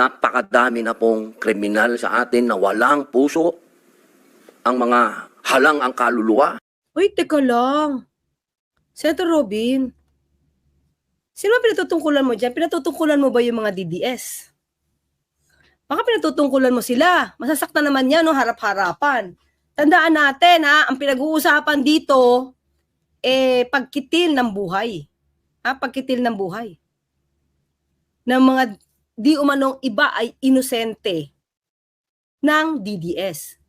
napakadami na pong kriminal sa atin na walang puso, ang mga halang ang kaluluwa. Uy, teka lang. Senator Robin, sino ba pinatutungkulan mo dyan? Pinatutungkulan mo ba yung mga DDS? Baka pinatutungkulan mo sila. Masasaktan naman yan, no? Harap-harapan. Tandaan natin, ha? Ang pinag-uusapan dito, eh, pagkitil ng buhay. Ha? Pagkitil ng buhay. Ng mga di umanong iba ay inosente ng DDS.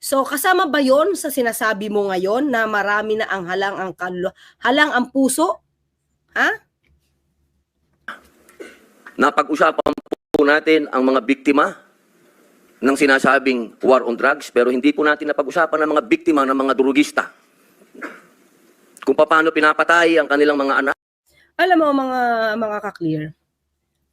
So kasama ba 'yon sa sinasabi mo ngayon na marami na ang halang ang kaluluwa, halang ang puso? Ha? Napag-usapan po natin ang mga biktima ng sinasabing war on drugs, pero hindi po natin napag-usapan ang mga biktima ng mga durugista. Kung paano pinapatay ang kanilang mga anak. Alam mo mga mga ka-clear.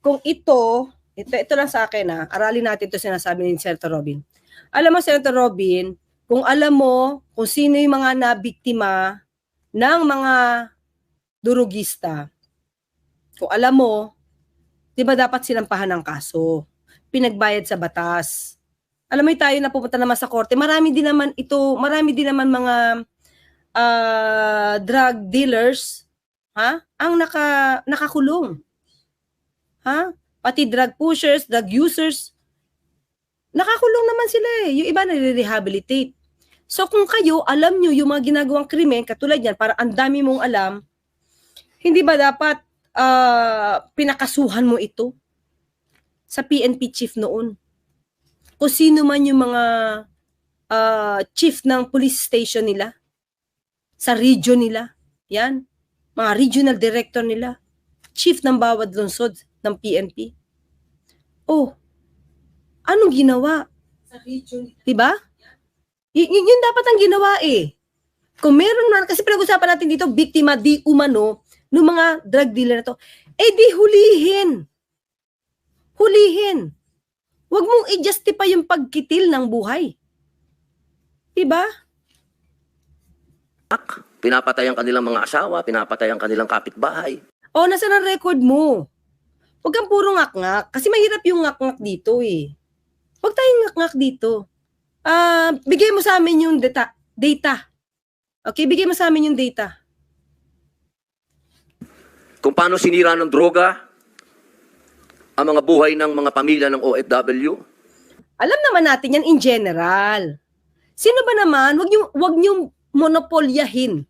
Kung ito, ito ito lang sa akin ha, aralin natin 'to sinasabi ni Senator Robin. Alam mo Senator Robin, kung alam mo kung sino yung mga nabiktima ng mga durugista, kung alam mo, di ba dapat sinampahan ng kaso? Pinagbayad sa batas. Alam mo tayo na pupunta naman sa korte, marami din naman ito, marami din naman mga ah, drug dealers, ha? Ang naka, nakakulong. Ha? Pati drug pushers, drug users, nakakulong naman sila eh. Yung iba nare-rehabilitate. So kung kayo, alam nyo yung mga ginagawang krimen, katulad yan, para ang dami mong alam, hindi ba dapat ah, pinakasuhan mo ito sa PNP chief noon? Kung sino man yung mga ah, chief ng police station nila, sa region nila, yan, mga regional director nila, chief ng bawat lungsod ng PNP. Oh, anong ginawa? Sa region. Diba? Y- yun, yun dapat ang ginawa eh. Kung meron man, kasi pinag-usapan natin dito, biktima di umano ng mga drug dealer na to, eh di hulihin. Hulihin. Huwag mong i-justify yung pagkitil ng buhay. Diba? Pinapatay ang kanilang mga asawa, pinapatay ang kanilang kapitbahay. O, nasa na record mo? Huwag kang puro ngak-ngak. Kasi mahirap yung ngak-ngak dito eh. Huwag tayong ngak-ngak dito. Ah, bigay mo sa amin yung data. data. Okay, bigay mo sa amin yung data. Kung paano sinira ng droga ang mga buhay ng mga pamilya ng OFW. Alam naman natin yan in general. Sino ba naman, wag niyo wag niyo monopolyahin.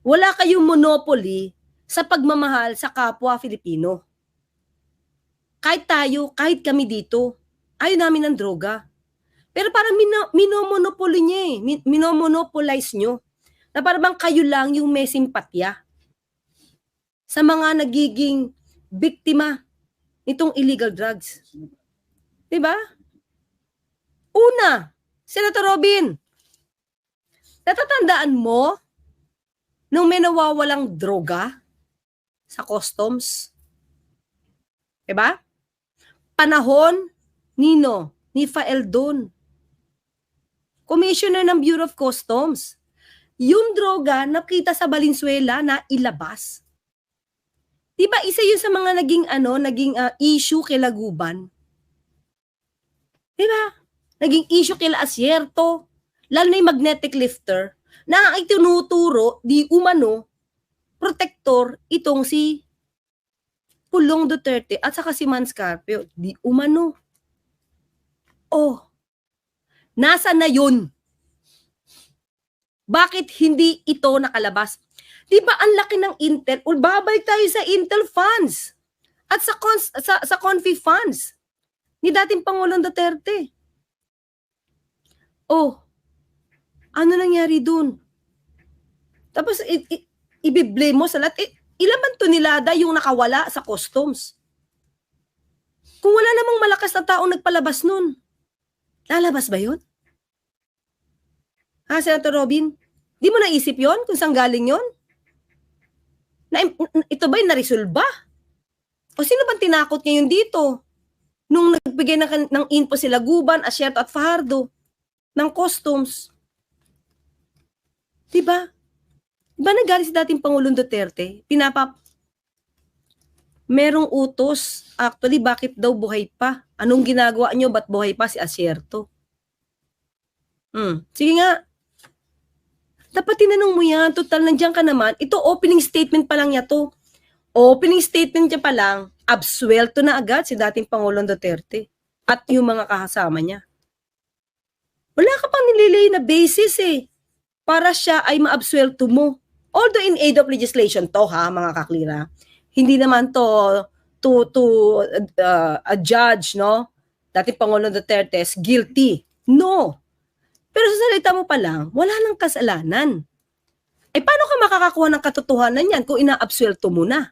Wala kayong monopoly sa pagmamahal sa kapwa Filipino. Kahit tayo, kahit kami dito, ayaw namin ng droga. Pero parang mino, minomonopoly niya eh. Min- Minomonopolize nyo. Na parang bang kayo lang yung may simpatya sa mga nagiging biktima nitong illegal drugs. 'Di ba? Una, Senator Robin, natatandaan mo nung may nawawalang droga sa customs? 'Di ba? Panahon nino ni Faeldon. Commissioner ng Bureau of Customs. Yung droga nakita sa Valenzuela na ilabas. 'Di ba isa 'yun sa mga naging ano, naging ah, issue kay Laguban? 'Di ba? Naging issue kay Asierto, lalo na yung magnetic lifter, na ang itinuturo di umano protector itong si Pulong Duterte at saka si Manscarpio, di umano. Oh, nasa na yun? Bakit hindi ito nakalabas? Di ba ang laki ng Intel? O babalik tayo sa Intel funds at sa cons, sa, sa Confi funds ni dating Pangulong Duterte. Oh, ano nangyari dun? Tapos i, i, ibiblame mo sa lahat. Eh, ilan man tonelada yung nakawala sa customs? Kung wala namang malakas na taong nagpalabas nun, lalabas ba yun? Ha, Senator Robin? Di mo naisip yon kung saan galing yon? Na, ito ba yung naresolba? O sino bang tinakot ngayon dito? Nung nagbigay ng, ng info sila Guban, Asierto at Fajardo ng customs. Diba? Diba nagaling si dating Pangulong Duterte? Pinapa... merong utos. Actually, bakit daw buhay pa? Anong ginagawa nyo? Ba't buhay pa si Asierto? Hmm. Sige nga. Dapat tinanong mo yan. Total, nandiyan ka naman. Ito, opening statement pa lang niya to. Opening statement niya pa lang, absuelto na agad si dating Pangulong Duterte at yung mga kasama niya. Wala ka pang nililay na basis eh para siya ay maabsuelto mo. Although in aid of legislation to ha, mga kaklira, hindi naman to to to uh, a judge, no? Dati Pangulong Duterte is guilty. No. Pero sa salita mo pa lang, wala nang kasalanan. Eh paano ka makakakuha ng katotohanan yan kung inaabsuelto mo na?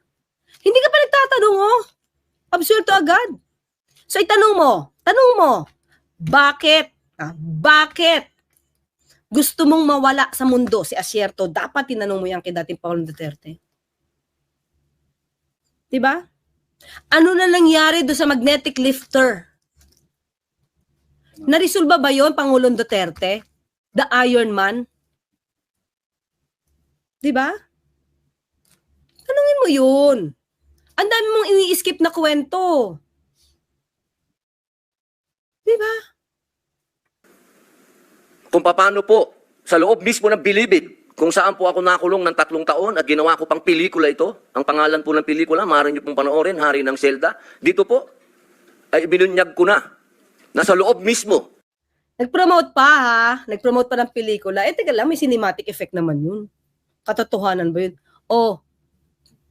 Hindi ka pa nagtatanong, oh. Absuelto agad. So itanong mo, tanong mo, bakit? Ah, bakit? Gusto mong mawala sa mundo si Asierto, dapat tinanong mo yan kay dating Pangulong Duterte. 'Di ba? Ano na nangyari do sa magnetic lifter? Narisolba ba yon Pangulong Duterte? The Iron Man? 'Di ba? Tanungin mo yun. Ang dami mong ini-skip na kwento. 'Di ba? Kung paano po, sa loob mismo ng Bilibid, kung saan po ako nakulong ng tatlong taon at ginawa ko pang pelikula ito, ang pangalan po ng pelikula, maaari niyo pong panoorin, Hari ng Zelda, dito po, ay ibinunyag ko na. Nasa loob mismo. Nag-promote pa ha. Nag-promote pa ng pelikula. Eh, teka lang, may cinematic effect naman yun. Katotohanan ba yun? Oh,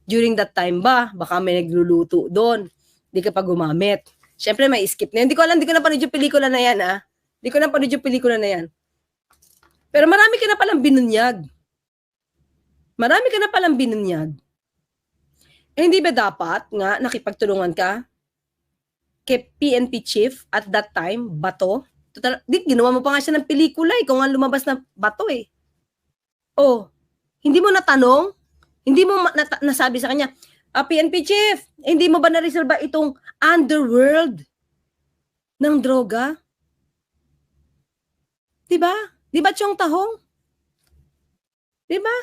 during that time ba, baka may nagluluto doon. Hindi ka pa gumamit. Siyempre, may skip na yun. Hindi ko alam, hindi ko na panood yung pelikula na yan, ha? Hindi ko na panood yung pelikula na yan. Pero marami ka na palang binunyag. Marami ka na palang binunyag. Eh, hindi ba dapat nga nakipagtulungan ka kay PNP chief at that time, Bato? Total, di, ginawa mo pa nga siya ng pelikula eh, kung nga lumabas na Bato eh. Oh, hindi mo natanong? Hindi mo nata- nasabi sa kanya, ah, PNP chief, hindi mo ba na-resolve ba itong underworld ng droga? Di ba? Di ba Chong Tahong? Di ba?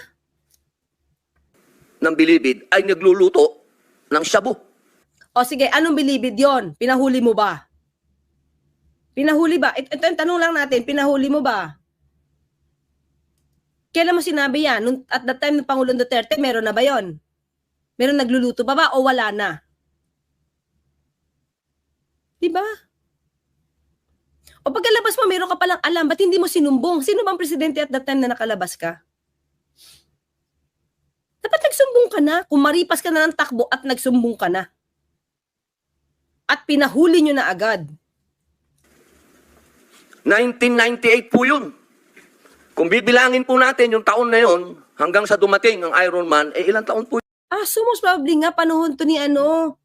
ng Bilibid ay nagluluto ng shabu. O sige, anong bilibid yon? Pinahuli mo ba? Pinahuli ba? Ito, ito ang tanong lang natin, pinahuli mo ba? Kailan mo sinabi yan? Nung, at that time ng Pangulong Duterte, meron na ba yon? Meron nagluluto ba ba o wala na? Di ba? O pagkalabas mo, meron ka palang alam, ba't hindi mo sinumbong? Sino bang presidente at that time na nakalabas ka? Dapat nagsumbong ka na. Kung maripas ka na ng takbo at nagsumbong ka na at pinahuli nyo na agad. 1998 po yun. Kung bibilangin po natin yung taon na yun, hanggang sa dumating ang Iron Man, eh ilang taon po Ah, so most probably nga panahon to ni ano,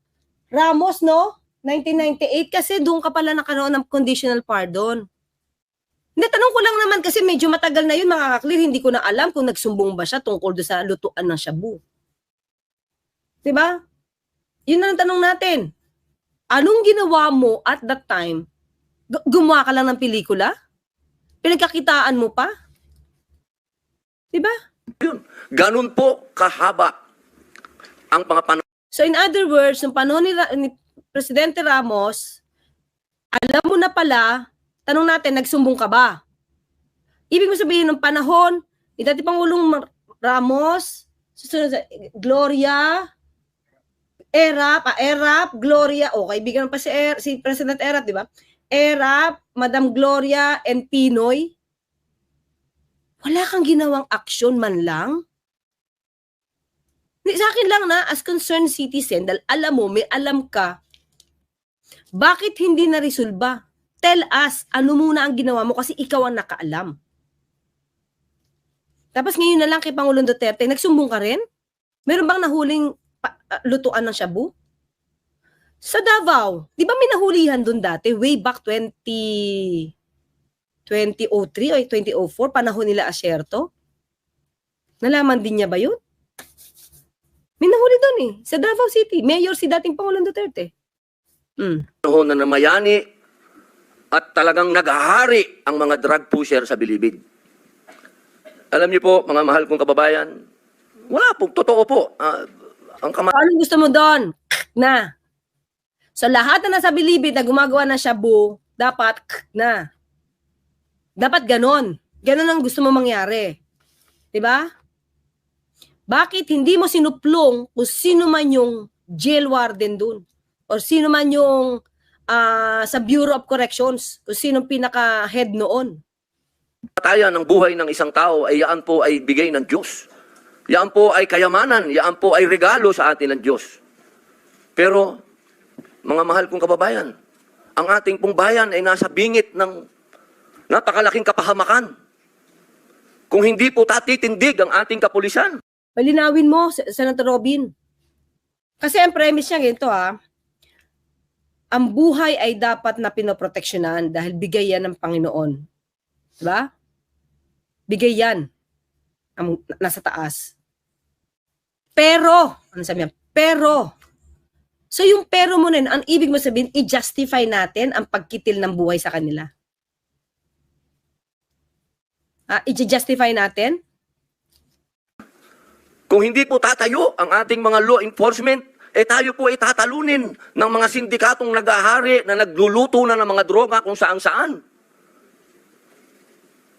Ramos, no? 1998 kasi doon ka pala nakaroon ng conditional pardon. Hindi, tanong ko lang naman kasi medyo matagal na yun, mga kaklir, hindi ko na alam kung nagsumbong ba siya tungkol do sa lutuan ng shabu. Diba? Yun na ang tanong natin. Anong ginawa mo at that time? Gu- gumawa ka lang ng pelikula? Pinagkakitaan mo pa? Diba? yun. Ganun po kahaba ang mga panahon So in other words, nung panahon ni Presidente Ramos, alam mo na pala, tanong natin, nagsumbong ka ba? Ibig mo sabihin, nung panahon, ni dati Pangulong Ramos, susunod sa Gloria, Erap, ah, Erap, Gloria, o kaibigan pa si, er, si President Erap, di ba? Erap, Madam Gloria, and Pinoy. Wala kang ginawang aksyon man lang? Sa akin lang na, as concerned citizen, dahil alam mo, may alam ka, bakit hindi na resolba? Tell us, ano muna ang ginawa mo kasi ikaw ang nakaalam. Tapos ngayon na lang kay Pangulong Duterte, nagsumbong ka rin? Meron bang nahuling ah, lutuan ng shabu? Sa Davao, di ba may nahulihan doon dati, way back 20, 2003 o 2004, panahon nila Asierto? Nalaman din niya ba yun? May nahuli doon eh, sa Davao City. Mayor si dating Pangulong Duterte. Mm. na namayani at talagang naghahari ang mga drug pusher sa Bilibid. Alam niyo po, mga mahal kong kababayan, wala po, totoo po. Ah, ang kama- Anong gusto mo doon? na. So lahat na nasa bilibid na gumagawa ng shabu, dapat na. Dapat ganon. Ganon ang gusto mo mangyari. 'Di ba? Bakit hindi mo sinuplong kung sino man yung jail warden dun? O sino man yung ah, sa Bureau of Corrections? Kung sino pinaka-head noon? Patayan ng buhay ng isang tao ay yaan po ay bigay ng Diyos. Yaan po ay kayamanan, yaan po ay regalo sa atin ng Diyos. Pero, mga mahal kong kababayan, ang ating pong bayan ay nasa bingit ng napakalaking kapahamakan. Kung hindi po tatitindig ang ating kapulisan, Palinawin mo, Sen- Senator Robin. Kasi ang premise niya ganito ha, ang buhay ay dapat na pinoproteksyonan dahil bigay yan ng Panginoon. Diba? Bigay yan ang nasa taas. Pero, ano sabi niya? Pero, so yung pero mo na yun, ang ibig mo sabihin, i-justify natin ang pagkitil ng buhay sa kanila. Ah, i-justify natin? kung hindi po tatayo ang ating mga law enforcement, eh tayo po ay tatalunin ng mga sindikatong nag-ahari na nagluluto na ng mga droga kung saan saan.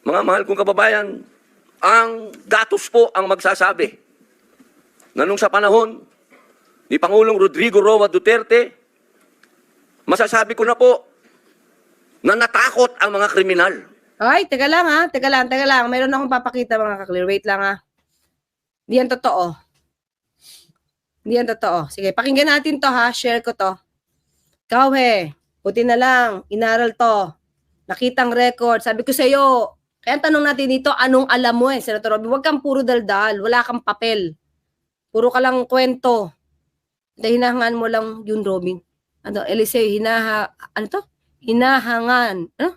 Mga mahal kong kababayan, ang datos po ang magsasabi na nung sa panahon ni Pangulong Rodrigo Roa Duterte, masasabi ko na po na natakot ang mga kriminal. Ay, teka lang ha. Teka lang, teka lang. Mayroon akong papakita mga kaklear. Wait lang ha. Hindi yan totoo. Hindi yan totoo. Sige, pakinggan natin to ha. Share ko to. Ikaw he, buti na lang. Inaral to. Nakitang record. Sabi ko sa'yo, kaya tanong natin dito, anong alam mo eh, Senator Robin? Huwag kang puro daldal. Wala kang papel. Puro ka lang kwento. Dahil hinahangan mo lang yun, Robin. Ano, Eliseo, hinaha, ano to? Hinahangan. Ano?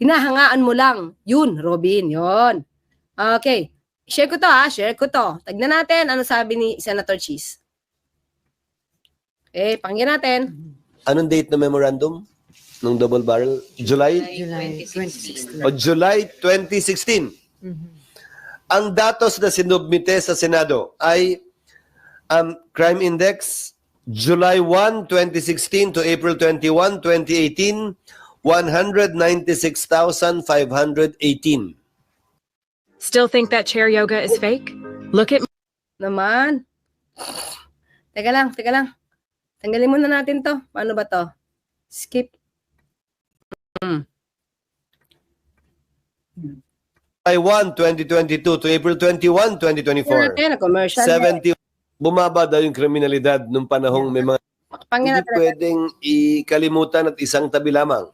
hinahangaan mo lang. Yun, Robin, yun. Okay. Share ko to ha, share ko to. Tagnan natin ano sabi ni Senator Cheese. Okay, pakinggan natin. Anong date na memorandum? Nung double barrel? July? July 26. O July 2016. Ang datos na sinubmite sa Senado ay um, crime index July 1, 2016 to April 21, 2018, 196,518. Still think that chair yoga is fake? Look at Naman. Teka lang, teka lang. Tanggalin muna natin to. Paano ba to? Skip. July 1, 2022 to April 21, Tingnan 2024. natin, commercial. 70 bumaba daw yung kriminalidad nung panahong may mga Pakinggan hindi natin. pwedeng ikalimutan at isang tabi lamang.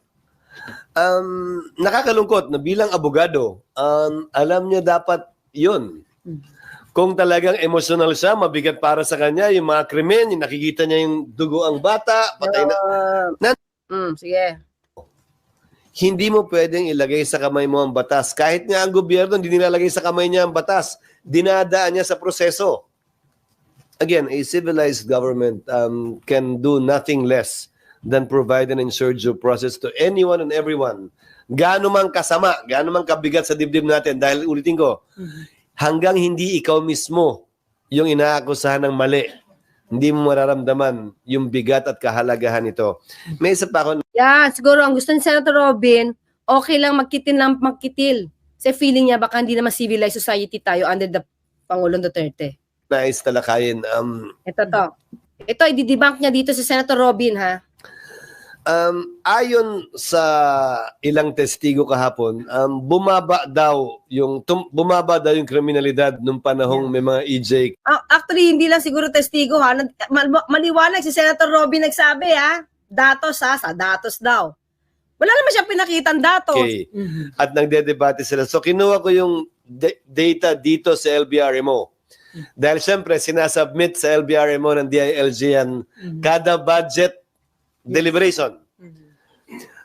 Um, nakakalungkot na bilang abogado, um, alam niya dapat yun. Kung talagang emotional siya, mabigat para sa kanya, yung mga krimen, yung nakikita niya yung dugo ang bata, patay na. Uh, Na- mm, sige. Hindi mo pwedeng ilagay sa kamay mo ang batas. Kahit nga ang gobyerno, hindi nilalagay sa kamay niya ang batas. Dinadaan niya sa proseso. Again, a civilized government um, can do nothing less than provide an due process to anyone and everyone. Gaano man kasama, gaano man kabigat sa dibdib natin. Dahil ulitin ko, hanggang hindi ikaw mismo yung inaakusahan ng mali, hindi mo mararamdaman yung bigat at kahalagahan nito. May isa pa ako Yan, siguro ang gusto ni Senator Robin, okay lang magkitil lang magkitil. Kasi feeling niya baka hindi naman civilized society tayo under the Pangulong Duterte. nais talakayin. Um, Ito to. Ito, i-debunk niya dito si Senator Robin, ha? Um, ayon sa ilang testigo kahapon, um, bumaba daw yung tum- bumaba daw yung kriminalidad nung panahong may mga EJ Ah, Actually, hindi lang siguro testigo, ha? Nag- mal- Maliwanag si Senator Robin nagsabi, ha? Datos, ha? Sa datos daw. Wala naman siyang pinakitang datos. K at nagdedebate sila. So kinuha ko yung de- data dito sa LBRMO. Dahil siyempre, sinasubmit sa LBRMO ng DILG yan kada budget deliberation.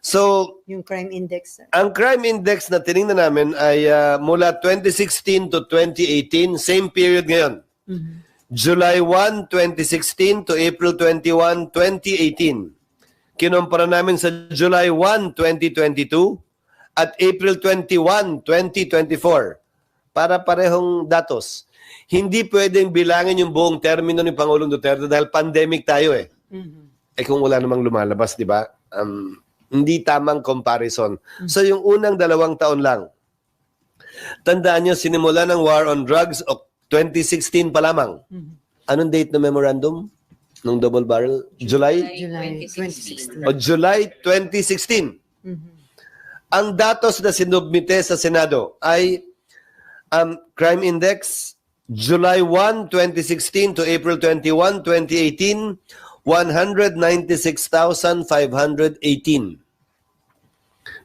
So, yung crime index. sir. Ang crime index na tiningnan namin ay ah, mula 2016 to 2018, same period ngayon. July 1, 2016 to April 21, 2018. Kinumpara namin sa July 1, 2022 at April 21, 2024 para parehong datos. hindi pwedeng bilangin yung buong termino ni Pangulong Duterte dahil pandemic tayo eh. Eh kung wala namang lumalabas, di ba? Um, hindi tamang comparison. So yung unang dalawang taon lang, tandaan nyo, sinimula ng war on drugs o 2016 pa lamang. Anong date ng memorandum? Nung double barrel? July? July 2016. O July 2016. Ang datos na sinubmite sa Senado ay um, Crime Index, July 1, 2016 to April 21, 2018, 196,518.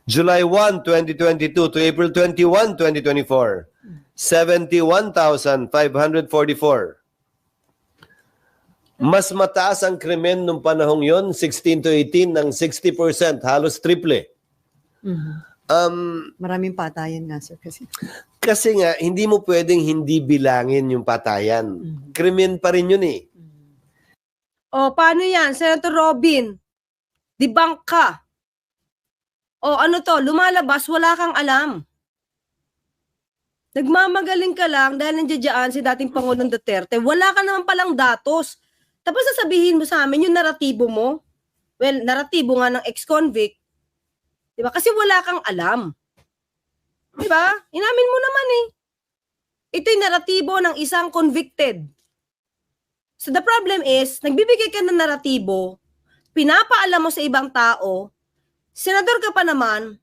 July 1, 2022 to April 21, 2024, 71,544. Mas mataas ang krimen nung panahong yon, 16 to 18 ng 60%, halos triple. Um, Maraming patayan nga, sir. Kasi kasi nga, hindi mo pwedeng hindi bilangin yung patayan. Krimen pa rin yun eh. O, paano yan? Senator Robin, debunk ka. O, ano to? Lumalabas, wala kang alam. Nagmamagaling ka lang dahil nandiyan si dating Pangulong Duterte. Wala ka naman palang datos. Tapos sasabihin mo sa amin yung naratibo mo. Well, naratibo nga ng ex-convict. Diba? Kasi wala kang alam. Diba? Inamin mo naman eh. Ito yung naratibo ng isang convicted. So the problem is, nagbibigay ka ng naratibo, pinapaalam mo sa ibang tao, senador ka pa naman,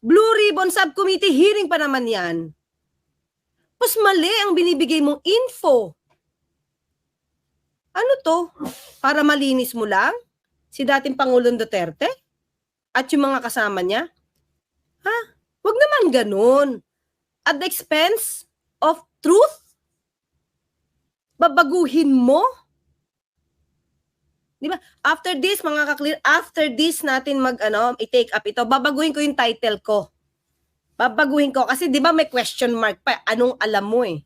Blue Ribbon Subcommittee hearing pa naman yan. Mas mali ang binibigay mong info. Ano to? Para malinis mo lang? Si dating Pangulong Duterte? At yung mga kasama niya? Ha? Huwag naman ganun. At the expense of truth? Babaguhin mo? Di ba? After this, mga kaklear, after this natin mag, ano, i-take up ito, babaguhin ko yung title ko. Babaguhin ko. Kasi di ba may question mark pa. Anong alam mo eh?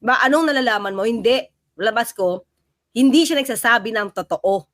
Ba, anong nalalaman mo? Hindi. Labas ko, hindi siya nagsasabi ng totoo.